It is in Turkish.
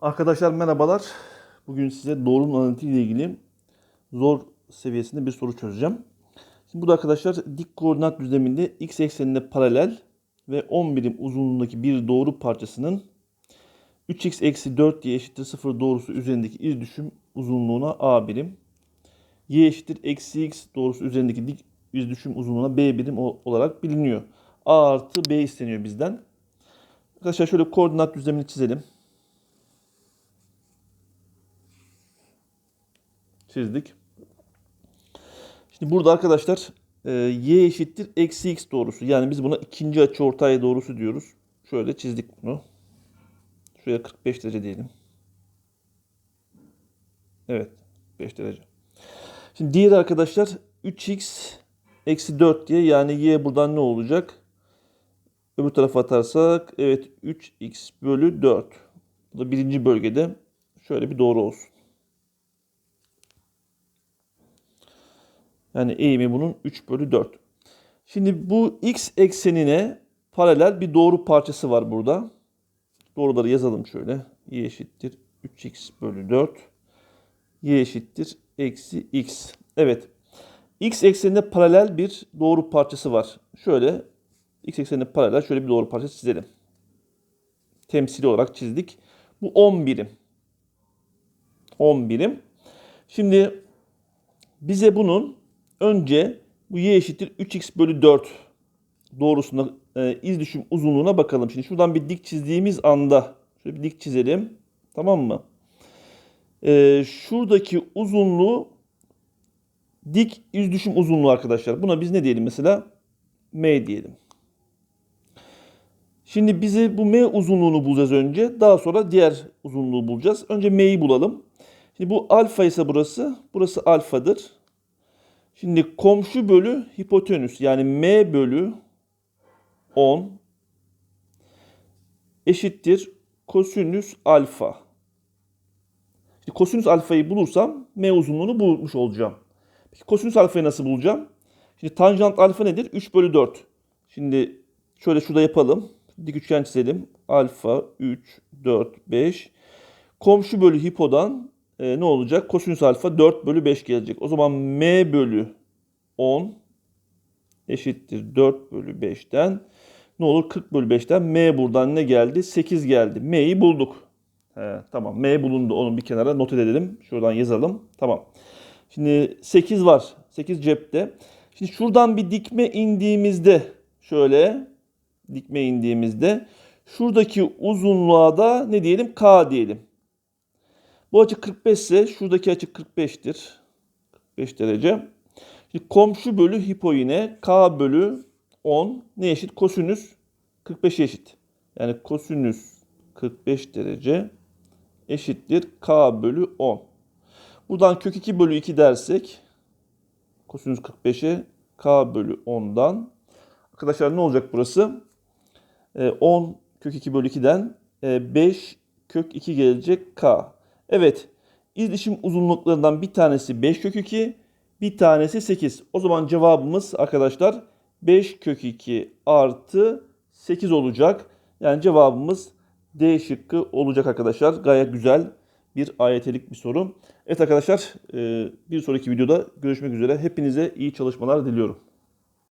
Arkadaşlar merhabalar. Bugün size doğrunun analitiği ile ilgili zor seviyesinde bir soru çözeceğim. Şimdi bu da arkadaşlar dik koordinat düzleminde x eksenine paralel ve 10 birim uzunluğundaki bir doğru parçasının 3x eksi 4y eşittir 0 doğrusu üzerindeki iz düşüm uzunluğuna a birim. y eşittir eksi x doğrusu üzerindeki dik iz düşüm uzunluğuna b birim olarak biliniyor. a artı b isteniyor bizden. Arkadaşlar şöyle koordinat düzlemini çizelim. Çizdik. Şimdi burada arkadaşlar e, y eşittir eksi x doğrusu. Yani biz buna ikinci açı ortay doğrusu diyoruz. Şöyle çizdik bunu. Şuraya 45 derece diyelim. Evet. 5 derece. Şimdi diğer arkadaşlar 3x eksi 4 diye yani y buradan ne olacak? Öbür tarafa atarsak evet 3x bölü 4. Bu da birinci bölgede şöyle bir doğru olsun. Yani eğimi bunun 3 bölü 4. Şimdi bu x eksenine paralel bir doğru parçası var burada. Doğruları yazalım şöyle. y eşittir 3x bölü 4. y eşittir eksi x. Evet. x eksenine paralel bir doğru parçası var. Şöyle x eksenine paralel şöyle bir doğru parçası çizelim. Temsili olarak çizdik. Bu 10 birim. 10 birim. Şimdi bize bunun önce bu y eşittir 3x bölü 4 doğrusuna e, iz düşüm uzunluğuna bakalım. Şimdi şuradan bir dik çizdiğimiz anda şöyle bir dik çizelim. Tamam mı? E, şuradaki uzunluğu dik iz düşüm uzunluğu arkadaşlar. Buna biz ne diyelim mesela? M diyelim. Şimdi bize bu M uzunluğunu bulacağız önce. Daha sonra diğer uzunluğu bulacağız. Önce M'yi bulalım. Şimdi bu alfa ise burası. Burası alfadır. Şimdi komşu bölü hipotenüs yani m bölü 10 eşittir kosinüs alfa. Şimdi kosinüs alfayı bulursam m uzunluğunu bulmuş olacağım. Peki kosinüs alfayı nasıl bulacağım? Şimdi tanjant alfa nedir? 3 bölü 4. Şimdi şöyle şurada yapalım. Dik üçgen çizelim. Alfa 3, 4, 5. Komşu bölü hipodan e, ne olacak? Kosinüs alfa 4 bölü 5 gelecek. O zaman m bölü 10 eşittir 4 bölü 5'ten. Ne olur 40 bölü 5'ten m buradan ne geldi? 8 geldi. m'yi bulduk. He, tamam m bulundu. Onu bir kenara not edelim. Şuradan yazalım. Tamam. Şimdi 8 var. 8 cepte. Şimdi şuradan bir dikme indiğimizde şöyle dikme indiğimizde şuradaki uzunluğa da ne diyelim? K diyelim. Bu açı 45 ise şuradaki açı 45'tir. 45 derece. Şimdi komşu bölü hipo yine k bölü 10 ne eşit? Kosinüs 45 eşit. Yani kosinüs 45 derece eşittir k bölü 10. Buradan kök 2 bölü 2 dersek kosinüs 45'e k bölü 10'dan arkadaşlar ne olacak burası? Ee, 10 kök 2 bölü 2'den 5 kök 2 gelecek k. Evet. İzleşim uzunluklarından bir tanesi 5 kök 2, bir tanesi 8. O zaman cevabımız arkadaşlar 5 kök 2 artı 8 olacak. Yani cevabımız D şıkkı olacak arkadaşlar. Gayet güzel bir ayetelik bir soru. Evet arkadaşlar e, bir sonraki videoda görüşmek üzere. Hepinize iyi çalışmalar diliyorum.